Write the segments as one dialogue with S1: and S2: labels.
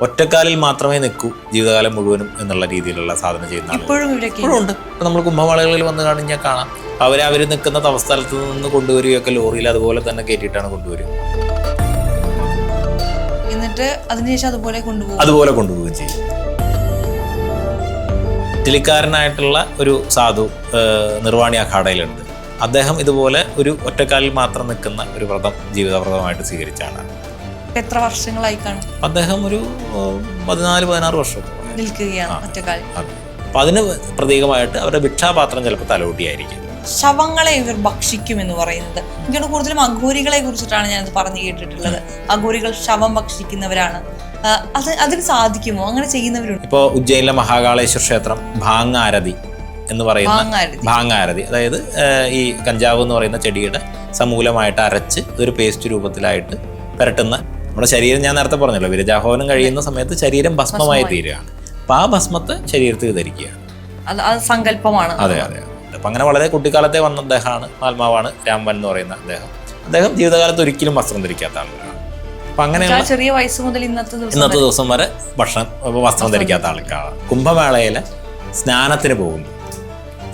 S1: ഒറ്റക്കാലിൽ മാത്രമേ നിൽക്കൂ ജീവിതകാലം മുഴുവനും എന്നുള്ള രീതിയിലുള്ള സാധന ചെയ്യുന്ന
S2: ഇപ്പോഴും
S1: ഉണ്ട്. നമ്മൾ കുംഭമേളകളിൽ വന്ന് കഴിഞ്ഞാൽ കാണാം. അവരെ അവർ നിൽക്കുന്ന തവസ്ഥലത്ത് നിന്ന് കൊണ്ടുവരികയൊക്കെ ലോറിയിൽ അതുപോലെ തന്നെ കയറ്റിയിട്ടാണ് കൊണ്ടുവരിക.
S2: എന്നിട്ട് അതിനുശേഷം അതുപോലെ കൊണ്ടുപോകും.
S1: അതുപോലെ കൊണ്ടുപോവുകയും ചെയ്യും. ഇറ്റലിക്കാരനായിട്ടുള്ള ഒരു സാധു ആ, നിർവാണി അഖാഡയിലുണ്ട്. അദ്ദേഹം ഇതുപോലെ ഒരു ഒറ്റക്കാലിൽ മാത്രം നിൽക്കുന്ന ഒരു വ്രതം ജീവിതവ്രതമായിട്ട് സ്വീകരിച്ച ആളാണ്
S2: ഇപ്പൊ എത്ര വർഷങ്ങളായി കാണും?
S1: അദ്ദേഹം ഒരു പതിനാല് പതിനാറ് വർഷം
S2: നിൽക്കുകയാണ് ഒറ്റക്കാൽ
S1: അപ്പൊ അതിന് പ്രതീകമായിട്ട് അവരുടെ ഭിക്ഷാപാത്രം ചിലപ്പോൾ തലോട്ടിയായിരിക്കും.
S2: ശവങ്ങളെ ഇവർ ഭക്ഷിക്കും എന്ന് പറയുന്നത്. എനിക്കാണ് കൂടുതലും അഘോരികളെ കുറിച്ചിട്ടാണ് ഞാനത് പറഞ്ഞു കേട്ടിട്ടുള്ളത്. അഘോരികൾ ശവം ഭക്ഷിക്കുന്നവരാണ്. അത് അതിന് സാധിക്കുമോ? അങ്ങനെ ചെയ്യുന്നവരുണ്ട്.
S1: ഇപ്പോൾ ഉജ്ജയിനിലെ മഹാകാളേശ്വര ക്ഷേത്രം ഭാങ്ങാരതി എന്ന് പറയുന്ന ഭാങ്ങാരതി അതായത് ഈ കഞ്ചാവ് എന്ന് പറയുന്ന ചെടിയുടെ സമൂലമായിട്ട് അരച്ച് ഒരു പേസ്റ്റ് രൂപത്തിലായിട്ട് പുരട്ടുന്ന നമ്മുടെ ശരീരം ഞാൻ നേരത്തെ പറഞ്ഞല്ലോ വിരജാഹോനം കഴിയുന്ന സമയത്ത് ശരീരം ഭസ്മമായി തീരുകയാണ്. അപ്പം ആ ഭസ്മത്തെ ശരീരത്തിൽ ധരിക്കുകയാണ്.
S2: അത് സങ്കല്പമാണ്.
S1: അതെ അതെ അപ്പം അങ്ങനെ വളരെ കുട്ടിക്കാലത്തെ വന്ന അദ്ദേഹമാണ് ആത്മാവാണ് രാമൻ എന്ന് പറയുന്ന അദ്ദേഹം. അദ്ദേഹം ജീവിതകാലത്ത് ഒരിക്കലും വസ്ത്രം ധരിക്കാത്ത ആളുകളാണ്. അപ്പം
S2: അങ്ങനെ ചെറിയ വയസ്സ് മുതൽ ഇന്നത്തെ ദിവസം
S1: ഇന്നത്തെ ദിവസം വരെ ഭക്ഷണം വസ്ത്രം ധരിക്കാത്ത ആൾക്കാണ് കുംഭമേളയിലെ സ്നാനത്തിന് പോകുന്നു.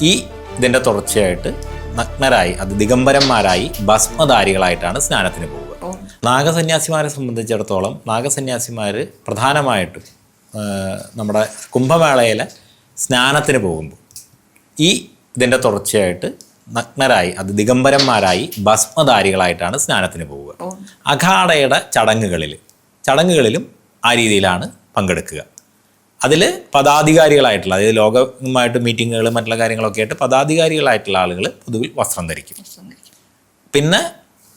S1: ഈ ഇതിന്റെ തുടർച്ചയായിട്ട് നഗ്നരായി അത് ദിഗംബരന്മാരായി ഭസ്മധാരികളായിട്ടാണ് സ്നാനത്തിന്
S2: ഓ.
S1: നാഗസന്യാസിമാരെ സംബന്ധിച്ചിടത്തോളം നാഗസന്യാസിമാർ പ്രധാനമായിട്ടും നമ്മുടെ കുംഭമേളയിലെ സ്നാനത്തിന് പോകുമ്പോൾ ഈ ഇതിന്റെ തുടർച്ചയായിട്ട് നഗ്നരായി അത് ദിഗംബരന്മാരായി ഭസ്മധാരികളായിട്ടാണ് സ്നാനത്തിന് പോവുക.
S2: അഖാടയുടെ
S1: അഖാഡയുടെ ചടങ്ങുകളിൽ ചടങ്ങുകളിലും ആ രീതിയിലാണ് പങ്കെടുക്കുക. അതിൽ പദാധികാരികളായിട്ടുള്ള അതായത് ലോകമായിട്ട് മീറ്റിങ്ങുകൾ മറ്റുള്ള കാര്യങ്ങളൊക്കെ ആയിട്ട് പദാധികാരികളായിട്ടുള്ള ആളുകൾ പൊതുവിൽ വസ്ത്രം ധരിക്കും. പിന്നെ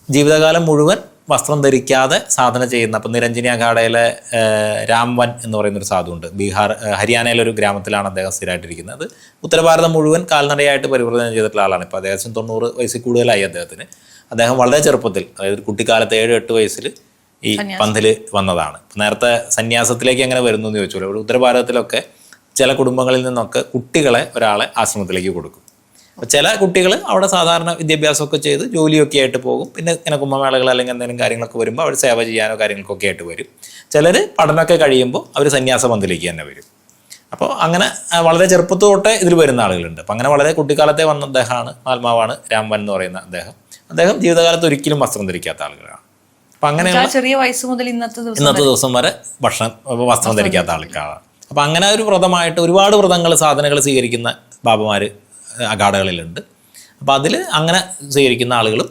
S1: ജീവിതകാലം മുഴുവൻ വസ്ത്രം ധരിക്കാതെ സാധന ചെയ്യുന്ന അപ്പം നിരഞ്ജനി അഖാഡയിലെ രാംവൻ എന്ന് പറയുന്നൊരു സാധുണ്ട് ബീഹാർ ഹരിയാനയിലെ ഒരു ഗ്രാമത്തിലാണ് അദ്ദേഹം സ്ഥിരമായിട്ടിരിക്കുന്നത് ഉത്തരഭാരതം മുഴുവൻ കാൽനടയായിട്ട് പരിവർത്തനം ചെയ്തിട്ടുള്ള ആളാണ്. ഇപ്പോൾ അദ്ദേഹത്തിന് തൊണ്ണൂറ് വയസ്സിൽ കൂടുതലായി അദ്ദേഹത്തിന്. അദ്ദേഹം വളരെ ചെറുപ്പത്തിൽ അതായത് കുട്ടിക്കാലത്ത് ഏഴ് എട്ട് വയസ്സിൽ ഈ പന്തിൽ വന്നതാണ്. നേരത്തെ സന്യാസത്തിലേക്ക് എങ്ങനെ വരുന്നു എന്ന് ചോദിച്ചു ഉത്തരഭാരതത്തിലൊക്കെ ചില കുടുംബങ്ങളിൽ നിന്നൊക്കെ കുട്ടികളെ ഒരാളെ ആശ്രമത്തിലേക്ക് കൊടുക്കും. അപ്പോൾ ചില കുട്ടികൾ അവിടെ സാധാരണ വിദ്യാഭ്യാസമൊക്കെ ചെയ്ത് ജോലിയൊക്കെ ആയിട്ട് പോകും. പിന്നെ ഇങ്ങനെ കുംഭമേളകൾ അല്ലെങ്കിൽ എന്തെങ്കിലും കാര്യങ്ങളൊക്കെ വരുമ്പോൾ അവർ സേവ ചെയ്യാനോ കാര്യങ്ങൾക്കൊക്കെ ആയിട്ട് വരും. ചിലർ പഠനമൊക്കെ കഴിയുമ്പോൾ അവർ സന്യാസ പന്തിലേക്ക് തന്നെ വരും. അപ്പോൾ അങ്ങനെ വളരെ ചെറുപ്പത്തോട്ടേ ഇതിൽ വരുന്ന ആളുകളുണ്ട്. അപ്പം അങ്ങനെ വളരെ കുട്ടിക്കാലത്തെ വന്ന അദ്ദേഹമാണ് ആത്മാവാണ് രാംവൻ എന്ന് പറയുന്ന അദ്ദേഹം. അദ്ദേഹം ജീവിതകാലത്ത് ഒരിക്കലും വസ്ത്രം ധരിക്കാത്ത ആളുകളാണ്. അപ്പം
S2: അങ്ങനെ ചെറിയ വയസ്സ് മുതൽ ഇന്നത്തെ ദിവസം
S1: ഇന്നത്തെ ദിവസം വരെ ഭക്ഷണം വസ്ത്രം ധരിക്കാത്ത ആൾക്കാരാണ്. അപ്പം അങ്ങനെ ഒരു വ്രതമായിട്ട് ഒരുപാട് വ്രതങ്ങൾ സാധനങ്ങൾ സ്വീകരിക്കുന്ന ബാബമാർ അഗാഡകളിലുണ്ട്. അപ്പം അതിൽ അങ്ങനെ സ്വീകരിക്കുന്ന ആളുകളും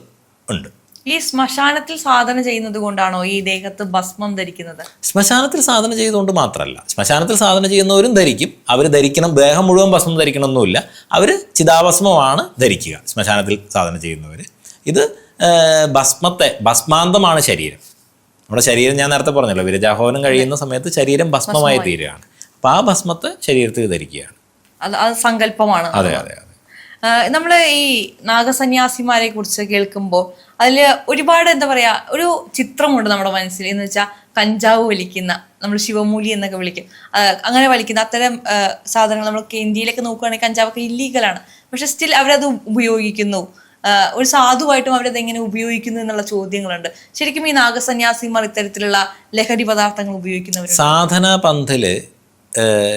S1: ഉണ്ട്.
S2: ഈ ശ്മശാനത്തിൽ സാധന ചെയ്യുന്നത് കൊണ്ടാണോ ഈ ദേഹത്ത് ഭസ്മം ധരിക്കുന്നത്?
S1: ശ്മശാനത്തിൽ സാധന ചെയ്തുകൊണ്ട് മാത്രമല്ല. ശ്മശാനത്തിൽ സാധന ചെയ്യുന്നവരും ധരിക്കും. അവർ ധരിക്കണം ദേഹം മുഴുവൻ ഭസ്മം ധരിക്കണമെന്നില്ല അവർ ചിതാഭസ്മമാണ് ധരിക്കുക ശ്മശാനത്തിൽ സാധന ചെയ്യുന്നവർ ഇത് ഭസ്മത്തെ ഭസ്മാന്തമാണ് ശരീരം. നമ്മുടെ ശരീരം ഞാൻ നേരത്തെ പറഞ്ഞല്ലോ വിരജാഹോനം കഴിയുന്ന സമയത്ത് ശരീരം ഭസ്മമായി തീരുകയാണ്. അപ്പോൾ ആ ഭസ്മത്തെ ശരീരത്തിൽ ധരിക്കുകയാണ്.
S2: അത് അത് സങ്കല്പമാണ്.
S1: അതെ അതെ അതെ.
S2: നമ്മൾ ഈ നാഗസന്യാസിമാരെ കുറിച്ച് കേൾക്കുമ്പോൾ അതിൽ ഒരുപാട് എന്താ പറയാ ഒരു ചിത്രമുണ്ട് നമ്മുടെ മനസ്സിൽ എന്ന് വെച്ചാൽ കഞ്ചാവ് വലിക്കുന്ന നമ്മൾ ശിവമൂലി എന്നൊക്കെ വിളിക്കും അങ്ങനെ വലിക്കുന്ന അത്തരം സാധനങ്ങൾ നമ്മളൊക്കെ ഇന്ത്യയിലൊക്കെ നോക്കുകയാണെങ്കിൽ കഞ്ചാവൊക്കെ ഇല്ലീഗലാണ്. പക്ഷെ സ്റ്റിൽ അവരത് ഉപയോഗിക്കുന്നു. ഒരു സാധുവായിട്ടും അവരത് എങ്ങനെ ഉപയോഗിക്കുന്നു എന്നുള്ള ചോദ്യങ്ങളുണ്ട്. ശരിക്കും ഈ നാഗസന്യാസിമാർ ഇത്തരത്തിലുള്ള ലഹരി പദാർത്ഥങ്ങൾ ഉപയോഗിക്കുന്നവർ
S1: സാധന പന്ഥിൽ ഏഹ്,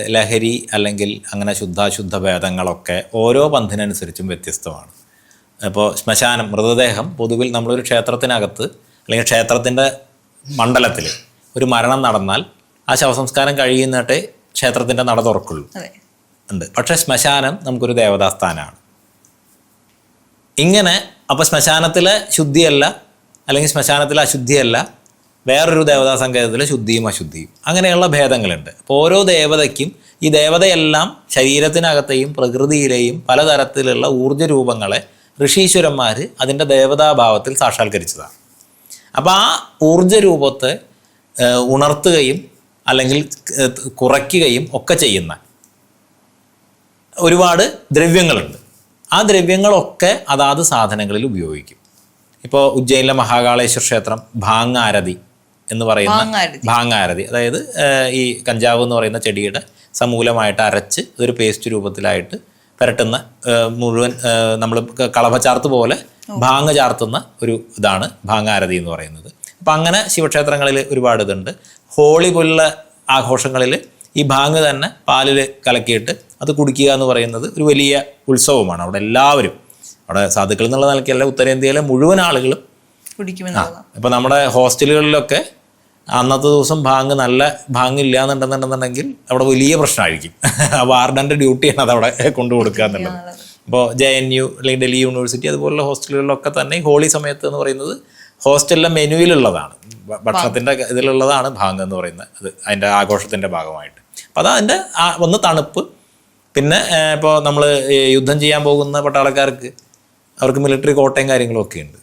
S1: ലഹരി അല്ലെങ്കിൽ അങ്ങനെ ശുദ്ധാശുദ്ധ ഭേദങ്ങളൊക്കെ ഓരോ പന്ഥിനനുസരിച്ചും വ്യത്യസ്തമാണ്. ഇപ്പോൾ ശ്മശാനം മൃതദേഹം പൊതുവിൽ നമ്മളൊരു ക്ഷേത്രത്തിനകത്ത് അല്ലെങ്കിൽ ക്ഷേത്രത്തിന്റെ മണ്ഡലത്തിൽ ഒരു മരണം നടന്നാൽ ആ ശവസംസ്കാരം കഴിയുന്നിട്ടേ ക്ഷേത്രത്തിന്റെ നട തുറക്കുള്ളൂ. ഉണ്ട്. പക്ഷേ ശ്മശാനം നമുക്കൊരു ദേവതാസ്ഥാനമാണ്. ഇങ്ങനെ അപ്പോൾ ശ്മശാനത്തിലെ ശുദ്ധിയല്ല അല്ലെങ്കിൽ ശ്മശാനത്തിലെ അശുദ്ധിയല്ല വേറൊരു ദേവതാ സങ്കേതത്തിലെ ശുദ്ധിയും അശുദ്ധിയും. അങ്ങനെയുള്ള ഭേദങ്ങളുണ്ട്. അപ്പോൾ ഓരോ ദേവതയ്ക്കും ഈ ദേവതയെല്ലാം ശരീരത്തിനകത്തെയും പ്രകൃതിയിലെയും പലതരത്തിലുള്ള ഊർജ രൂപങ്ങളെ ഋഷീശ്വരന്മാർ അതിന്റെ ദേവതാഭാവത്തിൽ സാക്ഷാത്കരിച്ചതാണ്. അപ്പോൾ ആ ഊർജ രൂപത്തെ ഉണർത്തുകയും അല്ലെങ്കിൽ കുറയ്ക്കുകയും ഒക്കെ ചെയ്യുന്ന ഒരുപാട് ദ്രവ്യങ്ങളുണ്ട്. ആ ദ്രവ്യങ്ങളൊക്കെ അതാത് സാധനങ്ങളിൽ ഉപയോഗിക്കും. ഇപ്പോൾ ഉജ്ജയിനിലെ മഹാകാളേശ്വര ക്ഷേത്രം ഭാങ്ങാരതി എന്ന് പറയുന്ന
S2: ഭാങ്ങാരതി.
S1: അതായത് ഈ കഞ്ചാവ് എന്ന് പറയുന്ന ചെടിയുടെ സമൂലമായിട്ട് അരച്ച് ഒരു പേസ്റ്റ് രൂപത്തിലായിട്ട് പുരട്ടുന്ന മുഴുവൻ നമ്മൾ കളഭ ചാർത്ത് പോലെ ഭാങ്ങ ചാർത്തുന്ന ഒരു ഇതാണ് ഭാങ്ങാരതി എന്ന് പറയുന്നത്. അപ്പം അങ്ങനെ ശിവക്ഷേത്രങ്ങളിൽ ഒരുപാട് ഇതുണ്ട്. ഹോളി പോലുള്ള ആഘോഷങ്ങളിൽ ഈ ഭാങ് തന്നെ പാലിൽ കലക്കിയിട്ട് അത് കുടിക്കുക എന്ന് പറയുന്നത് ഒരു വലിയ ഉത്സവമാണ് അവിടെ എല്ലാവരും. അവിടെ സാധുക്കൾ എന്നുള്ള നിലയ്ക്കല്ല ഉത്തരേന്ത്യയിലെ മുഴുവൻ ആളുകളും
S2: കുടിക്കുമെന്ന്
S1: ഇപ്പം നമ്മുടെ ഹോസ്റ്റലുകളിലൊക്കെ അന്നത്തെ ദിവസം ഭാങ് നല്ല ഭാങ് ഇല്ല എന്നുണ്ടെന്നുണ്ടെന്നുണ്ടെങ്കിൽ അവിടെ വലിയ പ്രശ്നമായിരിക്കും. ആ വാർഡന്റെ ഡ്യൂട്ടിയാണ് അത് അവിടെ കൊണ്ടു കൊടുക്കുക എന്നുള്ളത്. ഇപ്പോൾ ജെ എൻ യു അല്ലെങ്കിൽ ഡൽഹി യൂണിവേഴ്സിറ്റി അതുപോലുള്ള ഹോസ്റ്റലുകളിലൊക്കെ തന്നെ ഹോളി സമയത്ത് എന്ന് പറയുന്നത് ഹോസ്റ്റലിലെ മെനുവിലുള്ളതാണ്. ഭക്ഷണത്തിന്റെ ഇതിലുള്ളതാണ് ഭാങ് എന്ന് പറയുന്നത് അത് അതിന്റെ ആഘോഷത്തിന്റെ ഭാഗമായിട്ട്. അപ്പോൾ അത് അതിന്റെ ആ- ഒന്ന് തണുപ്പ്. പിന്നെ ഇപ്പോൾ നമ്മൾ യുദ്ധം ചെയ്യാൻ പോകുന്ന പട്ടാളക്കാർക്ക് അവർക്ക് മിലിറ്ററി കോട്ടയും കാര്യങ്ങളും ഒക്കെ ഉണ്ട്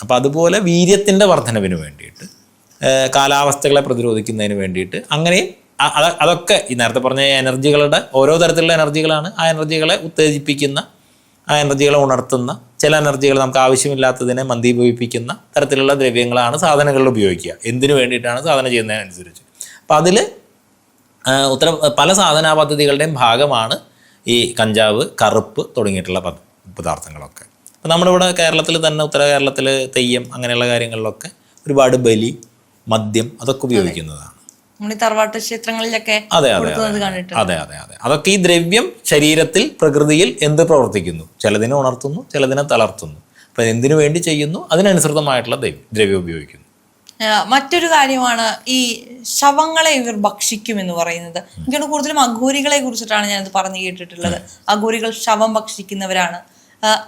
S1: അപ്പോൾ അതുപോലെ വീര്യത്തിന്റെ വർധനവിന് വേണ്ടിയിട്ട് കാലാവസ്ഥകളെ പ്രതിരോധിക്കുന്നതിന് വേണ്ടിയിട്ട്. അങ്ങനെ അതൊക്കെ ഈ നേരത്തെ പറഞ്ഞ എനർജികളുടെ ഓരോ തരത്തിലുള്ള എനർജികളാണ് ആ എനർജികളെ ഉത്തേജിപ്പിക്കുന്ന ആ എനർജികളെ ഉണർത്തുന്ന ചില എനർജികൾ നമുക്ക് ആവശ്യമില്ലാത്തതിനെ മന്ദീഭവിപ്പിക്കുന്ന തരത്തിലുള്ള ദ്രവ്യങ്ങളാണ് സാധനങ്ങളിൽ ഉപയോഗിക്കുക. എന്തിനു വേണ്ടിയിട്ടാണ് സാധനം ചെയ്യുന്നതിനനുസരിച്ച്. അപ്പോൾ അതിൽ ഉത്തര പല സാധന പദ്ധതികളുടെയും ഭാഗമാണ് ഈ കഞ്ചാവ് കറുപ്പ് തുടങ്ങിയിട്ടുള്ള പദ- പദാർത്ഥങ്ങളൊക്കെ. അപ്പോൾ നമ്മുടെ ഇവിടെ കേരളത്തിൽ തന്നെ ഉത്തര കേരളത്തിൽ തെയ്യം അങ്ങനെയുള്ള കാര്യങ്ങളിലൊക്കെ ഒരുപാട് ബലി മദ്യം അതൊക്കെ ഉപയോഗിക്കുന്നതാണ്.
S2: തറവാട്ട് ക്ഷേത്രങ്ങളിലൊക്കെ
S1: അതെ അതെ അതെ അതെ അതെ അതെ. അതൊക്കെ ഈ ദ്രവ്യം ശരീരത്തിൽ പ്രകൃതിയിൽ എന്ത് പ്രവർത്തിക്കുന്നു? ചിലതിനെ ഉണർത്തുന്നു ചിലതിനെ തളർത്തുന്നു. അപ്പം എന്തിനു വേണ്ടി ചെയ്യുന്നു? അതിനനുസൃതമായിട്ടുള്ള ദ്രവ്യം ഉപയോഗിക്കുന്നു.
S2: മറ്റൊരു കാര്യമാണ് ഈ ശവങ്ങളെ ഇവർ ഭക്ഷിക്കും എന്ന് പറയുന്നത് എനിക്കാണ് കൂടുതലും അഘോരികളെ കുറിച്ചിട്ടാണ് ഞാനത് പറഞ്ഞു കേട്ടിട്ടുള്ളത്. അഘോരികൾ ശവം ഭക്ഷിക്കുന്നവരാണ്.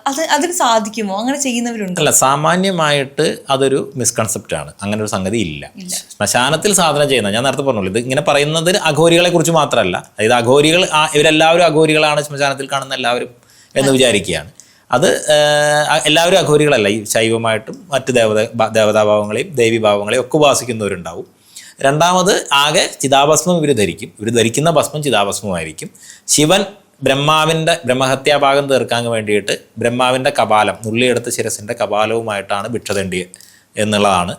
S2: അത് അതിന് സാധിക്കുമോ? അങ്ങനെ ചെയ്യുന്നവരുണ്ട്?
S1: അല്ല സാമാന്യമായിട്ട് അതൊരു മിസ്കൺസെപ്റ്റ് ആണ്. അങ്ങനെ ഒരു സംഗതി ഇല്ല. ശ്മശാനത്തിൽ സാധനം ചെയ്യുന്ന ഞാൻ നേരത്തെ പറഞ്ഞല്ലോ ഇത് ഇങ്ങനെ പറയുന്നത് അഘോരികളെ കുറിച്ച് മാത്രമല്ല അതായത് അഘോരികൾ ഇവരെല്ലാവരും അഘോരികളാണ് ശ്മശാനത്തിൽ കാണുന്ന എല്ലാവരും എന്ന് വിചാരിക്കുകയാണ്. അത് എല്ലാവരും അഘോരികളല്ല. ഈ ശൈവമായിട്ടും മറ്റ് ദേവത ദേവതാഭാവങ്ങളെയും ദേവീഭാവങ്ങളെയും ഒക്കെ ഉപാസിക്കുന്നവരുണ്ടാവും. രണ്ടാമത് ആകെ ചിതാഭസ്മം ഇവർ ധരിക്കും. ഇവർ ധരിക്കുന്ന ഭസ്മം ചിതാഭസ്മമായിരിക്കും. ശിവൻ ബ്രഹ്മാവിന്റെ ബ്രഹ്മഹത്യാഭാഗം തീർക്കാൻ വേണ്ടിയിട്ട് ബ്രഹ്മാവിന്റെ കപാലം നുള്ളിയെടുത്ത ശിരസിന്റെ കപാലവുമായിട്ടാണ് ഭിക്ഷ തെണ്ടിയത് എന്നുള്ളതാണ്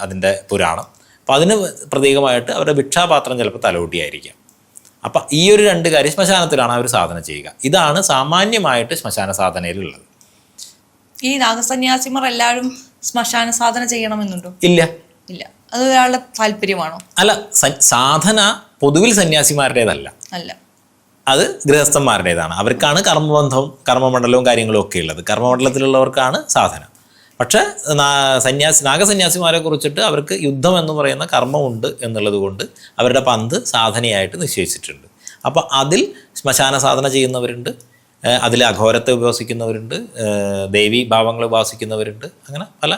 S1: അതിന്റെ പുരാണം. അപ്പം അതിന് പ്രതീകമായിട്ട് അവരുടെ ഭിക്ഷാപാത്രം ചിലപ്പോൾ തലകൂട്ടിയായിരിക്കാം അപ്പം ഈ ഒരു രണ്ട് കാര്യം ശ്മശാനത്തിലാണ് അവർ സാധന ചെയ്യുക. ഇതാണ് സാമാന്യമായിട്ട് ശ്മശാന സാധനയിലുള്ളത്.
S2: ഈ നാഗസന്യാസിമാർ എല്ലാവരും ശ്മശാന സാധന ചെയ്യണമെന്നുണ്ടോ?
S1: ഇല്ല.
S2: ഇല്ല. അത് ഒരാളുടെ താല്പര്യമാണോ?
S1: അല്ല സാധന പൊതുവിൽ സന്യാസിമാരുടേതല്ല.
S2: അല്ല.
S1: അത് ഗൃഹസ്ഥന്മാരുടേതാണ്. അവർക്കാണ് കർമ്മബന്ധവും കർമ്മമണ്ഡലവും കാര്യങ്ങളും ഒക്കെ ഉള്ളത്. കർമ്മമണ്ഡലത്തിലുള്ളവർക്കാണ് സാധന. പക്ഷേ സന്യാസി നാഗസന്യാസിമാരെ കുറിച്ചിട്ട് അവർക്ക് യുദ്ധം എന്ന് പറയുന്ന കർമ്മമുണ്ട് എന്നുള്ളത് കൊണ്ട് അവരുടെ പന്ത് സാധനയായിട്ട് നിശ്ചയിച്ചിട്ടുണ്ട്. അപ്പോൾ അതിൽ ശ്മശാന സാധന ചെയ്യുന്നവരുണ്ട് അതിൽ അഘോരത്തെ ഉപാസിക്കുന്നവരുണ്ട് ദേവി ഭാവങ്ങൾ ഉപാസിക്കുന്നവരുണ്ട് അങ്ങനെ പല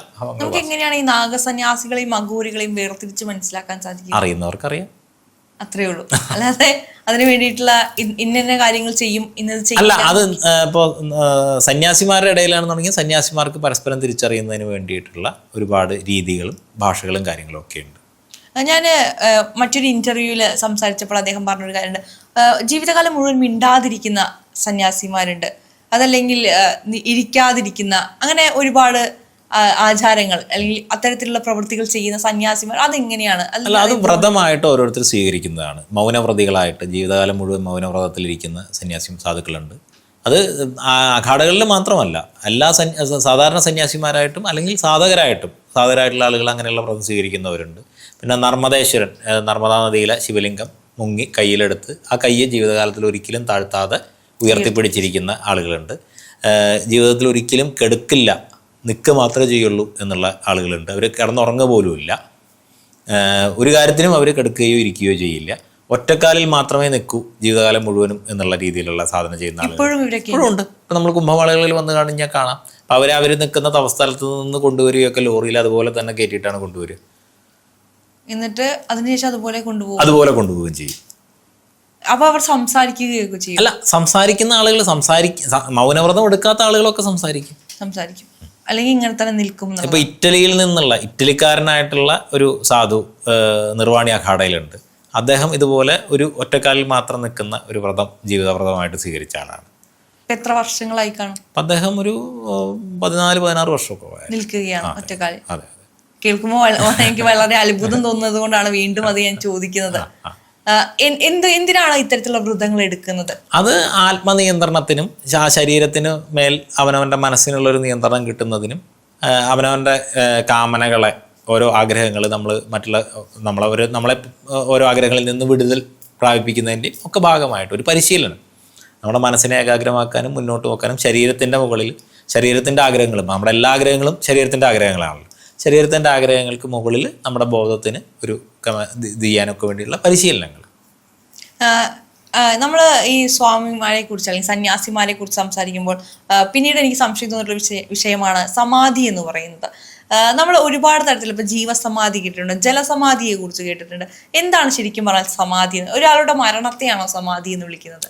S2: എങ്ങനെയാണ് ഈ നാഗസന്യാസികളെയും അഘോരികളെയും വേർതിരിച്ച് മനസ്സിലാക്കാൻ സാധിക്കും
S1: അറിയുന്നവർക്കറിയാം.
S2: അത്രേ ഉള്ളൂ. അല്ലാതെ അതിന് വേണ്ടിയിട്ടുള്ള ഇന്ന കാര്യങ്ങൾ ചെയ്യും ഇന്നത് ചെയ്യും
S1: അല്ല അത് ഇപ്പോൾ സന്യാസിമാരുടെ ഇടയിലാണെന്നുണ്ടെങ്കിൽ സന്യാസിമാർക്ക് പരസ്പരം തിരിച്ചറിയുന്നതിന് വേണ്ടിയിട്ടുള്ള ഒരുപാട് രീതികളും ഭാഷകളും കാര്യങ്ങളും ഒക്കെ ഉണ്ട്.
S2: ഞാൻ മറ്റൊരു ഇന്റർവ്യൂവിൽ സംസാരിച്ചപ്പോൾ അദ്ദേഹം പറഞ്ഞൊരു കാര്യമുണ്ട്. ജീവിതകാലം മുഴുവൻ മിണ്ടാതിരിക്കുന്ന സന്യാസിമാരുണ്ട്. അതല്ലെങ്കിൽ ഇരിക്കാതിരിക്കുന്ന അങ്ങനെ ഒരുപാട് ആചാരങ്ങൾ അല്ലെങ്കിൽ അത്തരത്തിലുള്ള പ്രവൃത്തികൾ ചെയ്യുന്ന സന്യാസിമാർ അതെങ്ങനെയാണ്? അത്
S1: അല്ല അത് വ്രതമായിട്ട് ഓരോരുത്തർ സ്വീകരിക്കുന്നതാണ്. മൗനവ്രതികളായിട്ട് ജീവിതകാലം മുഴുവൻ മൗനവ്രതത്തിലിരിക്കുന്ന സന്യാസിയും സാധുക്കളുണ്ട്. അത് അഖാടകളിൽ മാത്രമല്ല. എല്ലാ സന്യ സാധാരണ സന്യാസിമാരായിട്ടും അല്ലെങ്കിൽ സാധകരായിട്ടും സാധകരായിട്ടുള്ള ആളുകൾ അങ്ങനെയുള്ള വ്രതം സ്വീകരിക്കുന്നവരുണ്ട്. പിന്നെ നർമ്മദേശ്വരൻ നർമ്മദാ നദിയിലെ ശിവലിംഗം മുങ്ങി കയ്യിലെടുത്ത് ആ കയ്യെ ജീവിതകാലത്തിൽ ഒരിക്കലും താഴ്ത്താതെ ഉയർത്തിപ്പിടിച്ചിരിക്കുന്ന ആളുകളുണ്ട്. ജീവിതത്തിൽ ഒരിക്കലും കെടുക്കില്ല നിൽക്കുക മാത്രമേ ചെയ്യുള്ളൂ എന്നുള്ള ആളുകളുണ്ട്. അവർ കിടന്നുറങ്ങുക പോലുമില്ല ഒരു കാര്യത്തിനും അവർ കിടക്കുകയോ ഇരിക്കുകയോ ചെയ്യില്ല. ഒറ്റക്കാലിൽ മാത്രമേ നിൽക്കൂ ജീവിതകാലം മുഴുവനും എന്നുള്ള രീതിയിലുള്ള സാധന ചെയ്യുന്ന ആളുകൾ.
S2: ഇപ്പോഴും
S1: ഉണ്ട്. ഇപ്പം നമ്മൾ കുംഭമേളകളിൽ വന്ന് കഴിഞ്ഞാൽ കാണാം. അപ്പം അവർ അവർ നിൽക്കുന്ന തവസ്ഥലത്ത് നിന്ന് കൊണ്ടുവരികയൊക്കെ ലോറിയിൽ അതുപോലെ തന്നെ കയറ്റിയിട്ടാണ് കൊണ്ടുവരിക.
S2: എന്നിട്ട് അതിനുശേഷം അതുപോലെ കൊണ്ടുപോകും.
S1: അതുപോലെ കൊണ്ടുപോവുകയും ചെയ്യും.
S2: അപ്പൊ അവർ സംസാരിക്കുകയൊക്കെ ചെയ്യും.
S1: അല്ല സംസാരിക്കുന്ന ആളുകൾ സംസാരിക്കും മൗനവ്രതം എടുക്കാത്ത ആളുകളൊക്കെ സംസാരിക്കും.
S2: സംസാരിക്കും. അല്ലെങ്കിൽ ഇങ്ങനെ തന്നെ നിൽക്കും.
S1: ഇപ്പൊ ഇറ്റലിയിൽ നിന്നുള്ള ഇറ്റലിക്കാരനായിട്ടുള്ള ഒരു സാധു നിർവാണി അഖാഡയിലുണ്ട്. അദ്ദേഹം ഇതുപോലെ ഒരു ഒറ്റക്കാലിൽ മാത്രം നിൽക്കുന്ന ഒരു വ്രതം ജീവിതവ്രതമായിട്ട് സ്വീകരിച്ച ആളാണ്.
S2: എത്ര വർഷങ്ങളായി കാണും?
S1: അദ്ദേഹം ഒരു പതിനാല് പതിനാറ് വർഷമൊക്കെ
S2: നിൽക്കുകയാണ്
S1: ഒറ്റക്കാലിൽ.
S2: കേൾക്കുമ്പോൾ എനിക്ക് വളരെ അത്ഭുതം തോന്നുന്നത് കൊണ്ടാണ് വീണ്ടും അത് ഞാൻ ചോദിക്കുന്നത്. എന്ത് എന്തിനാണ് ഇത്തരത്തിലുള്ള വ്രതങ്ങൾ എടുക്കുന്നത്?
S1: അത് ആത്മനിയന്ത്രണത്തിനും ശരീരത്തിന് മേൽ മനസ്സിനുള്ള ഒരു നിയന്ത്രണം കിട്ടുന്നതിനും അവനവന്റെ കാമനകളെ ഓരോ ആഗ്രഹങ്ങൾ നമ്മൾ മറ്റുള്ള നമ്മളെ ഒരു നമ്മളെ ഓരോ ആഗ്രഹങ്ങളിൽ നിന്ന് വിടുതൽ പ്രാപിപ്പിക്കുന്നതിന്റെ ഒക്കെ ഭാഗമായിട്ട് ഒരു പരിശീലനം. നമ്മുടെ മനസ്സിനെ ഏകാഗ്രമാക്കാനും മുന്നോട്ട് പോക്കാനും ശരീരത്തിന്റെ മുകളിൽ ശരീരത്തിന്റെ ആഗ്രഹങ്ങളും നമ്മുടെ എല്ലാ ആഗ്രഹങ്ങളും ശരീരത്തിന്റെ ആഗ്രഹങ്ങളാണല്ലോ. ശരീരത്തിന്റെ ആഗ്രഹങ്ങൾക്ക് മുകളിൽ നമ്മുടെ ബോധത്തിന് ഒരു ഇത് ചെയ്യാനൊക്കെ വേണ്ടിയുള്ള പരിശീലനങ്ങൾ.
S2: നമ്മൾ ഈ സ്വാമിമാരെ കുറിച്ച് അല്ലെങ്കിൽ സന്യാസിമാരെ കുറിച്ച് സംസാരിക്കുമ്പോൾ പിന്നീട് എനിക്ക് സംശയം തോന്നിയിട്ടുള്ള വിഷയ വിഷയമാണ് സമാധി എന്ന് പറയുന്നത്. നമ്മൾ ഒരുപാട് തരത്തിൽ ഇപ്പൊ ജീവസമാധി കേട്ടിട്ടുണ്ട് ജലസമാധിയെ കുറിച്ച് കേട്ടിട്ടുണ്ട്. എന്താണ് ശരിക്കും പറഞ്ഞാൽ സമാധി? ഒരാളുടെ മരണത്തെയാണോ സമാധി എന്ന് വിളിക്കുന്നത്?